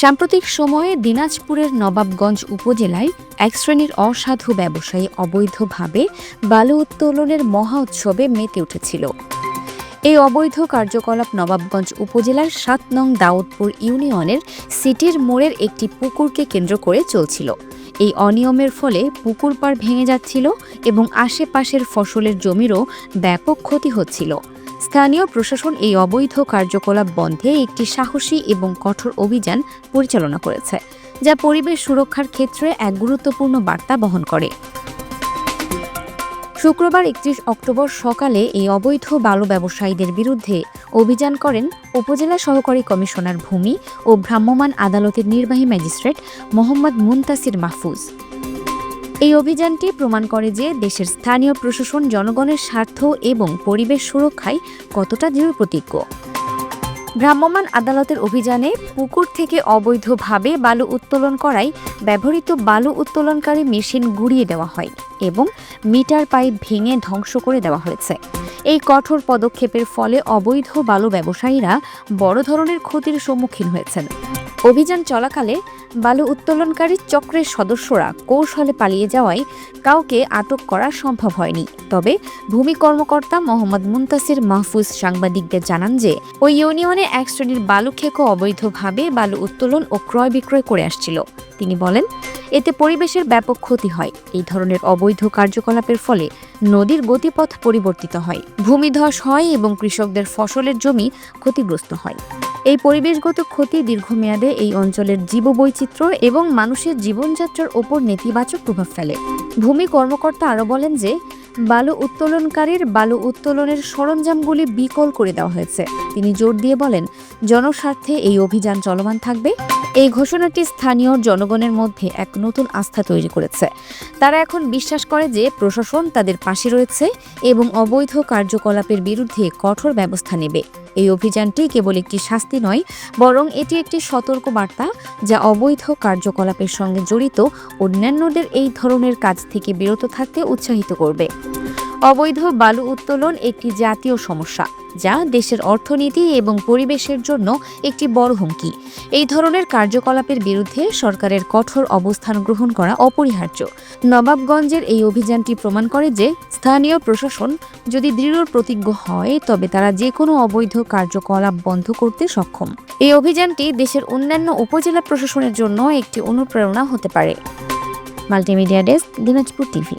সাম্প্রতিক সময়ে দিনাজপুরের নবাবগঞ্জ উপজেলায় এক শ্রেণির অসাধু ব্যবসায়ী অবৈধভাবে বালু উত্তোলনের মহা উৎসবে মেতে উঠেছিল। এই অবৈধ কার্যকলাপ নবাবগঞ্জ উপজেলার সাত নং দাউদপুর ইউনিয়নের সিটির মোড়ের একটি পুকুরকে কেন্দ্র করে চলছিল। এই অনিয়মের ফলে পুকুর পাড় ভেঙে যাচ্ছিল এবং আশেপাশের ফসলের জমিরও ব্যাপক ক্ষতি হচ্ছিল। স্থানীয় প্রশাসন এই অবৈধ কার্যকলাপ বন্ধে একটি সাহসী এবং কঠোর অভিযান পরিচালনা করেছে, যা পরিবেশ সুরক্ষার ক্ষেত্রে এক গুরুত্বপূর্ণ বার্তা বহন করে। শুক্রবার একত্রিশ অক্টোবর সকালে এই অবৈধ বালু ব্যবসায়ীদের বিরুদ্ধে অভিযান করেন উপজেলা সহকারী কমিশনার ভূমি ও ভ্রাম্যমাণ আদালতের নির্বাহী ম্যাজিস্ট্রেট মোহাম্মদ মুনতাসির মাহফুজ। এই অভিযানটি প্রমাণ করে যে দেশের স্থানীয় প্রশাসন জনগণের স্বার্থ এবং পরিবেশ সুরক্ষায় কতটা দৃঢ় প্রতিজ্ঞ। ভ্রাম্যমাণ আদালতের অভিযানে পুকুর থেকে অবৈধভাবে বালু উত্তোলন করায় ব্যবহৃত বালু উত্তোলনকারী মেশিন গুড়িয়ে দেওয়া হয় এবং মিটার পাইপ ভেঙে ধ্বংস করে দেওয়া হয়েছে। এই কঠোর পদক্ষেপের ফলে অবৈধ বালু ব্যবসায়ীরা বড় ধরনের ক্ষতির সম্মুখীন হয়েছেন। অভিযান চলাকালে বালু উত্তোলনকারী চক্রের সদস্যরা কৌশলে পালিয়ে যাওয়ায় কাউকে আটক করা সম্ভব হয়নি। তবে ভূমি কর্মকর্তা মোহাম্মদ মুন্তাসির মাহফুজ সাংবাদিকদের জানান যে, ওই ইউনিয়নে এক শ্রেণির বালু খেকো অবৈধভাবে বালু উত্তোলন ও ক্রয় বিক্রয় করে আসছিল। তিনি বলেন, এতে পরিবেশের ব্যাপক ক্ষতি হয়। এই ধরনের অবৈধ কার্যকলাপের ফলে নদীর গতিপথ পরিবর্তিত হয়। ভূমিধস হয় এবং কৃষকদের ফসলের জমি ক্ষতিগ্রস্ত হয়। এই পরিবেশগত ক্ষতি দীর্ঘমেয়াদে এই অঞ্চলের জীববৈচিত্র্য এবং মানুষের জীবনযাত্রার ওপর নেতিবাচক প্রভাব ফেলে। ভূমি কর্মকর্তা আরও বলেন যে, বালু উত্তোলনকারীর বালু উত্তোলনের সরঞ্জামগুলি বিকল করে দেওয়া হয়েছে। তিনি জোর দিয়ে বলেন জনস্বার্থে এই অভিযান চলমান থাকবে। এই ঘোষণাটি স্থানীয় জনগণের মধ্যে এক নতুন আস্থা তৈরি করেছে। তারা এখন বিশ্বাস করে যে প্রশাসন তাদের পাশে রয়েছে এবং অবৈধ কার্যকলাপের বিরুদ্ধে কঠোর ব্যবস্থা নেবে। এই অভিযানটি কেবল একটি শাস্তি নয়, বরং এটি একটি সতর্ক বার্তা যা অবৈধ কার্যকলাপের সঙ্গে জড়িত অন্যান্যদের এই ধরনের কাজ থেকে বিরত থাকতে উৎসাহিত করবে। অবৈধ বালু উত্তোলন একটি জাতীয় সমস্যা, যা দেশের অর্থনীতি এবং পরিবেশের জন্য একটি বড় হুমকি। এই ধরনের কার্যকলাপের বিরুদ্ধে সরকারের কঠোর অবস্থান গ্রহণ করা অপরিহার্য। নবাবগঞ্জের এই অভিযানটি প্রমাণ করে যে স্থানীয় প্রশাসন যদি দৃঢ় প্রতিজ্ঞ হয়, তবে তারা যে কোনো অবৈধ কার্যকলাপ বন্ধ করতে সক্ষম। এই অভিযানটি দেশের অন্যান্য উপজেলা প্রশাসনের জন্য একটি অনুপ্রেরণা হতে পারে। Multimedia desk, Dinajpur TV.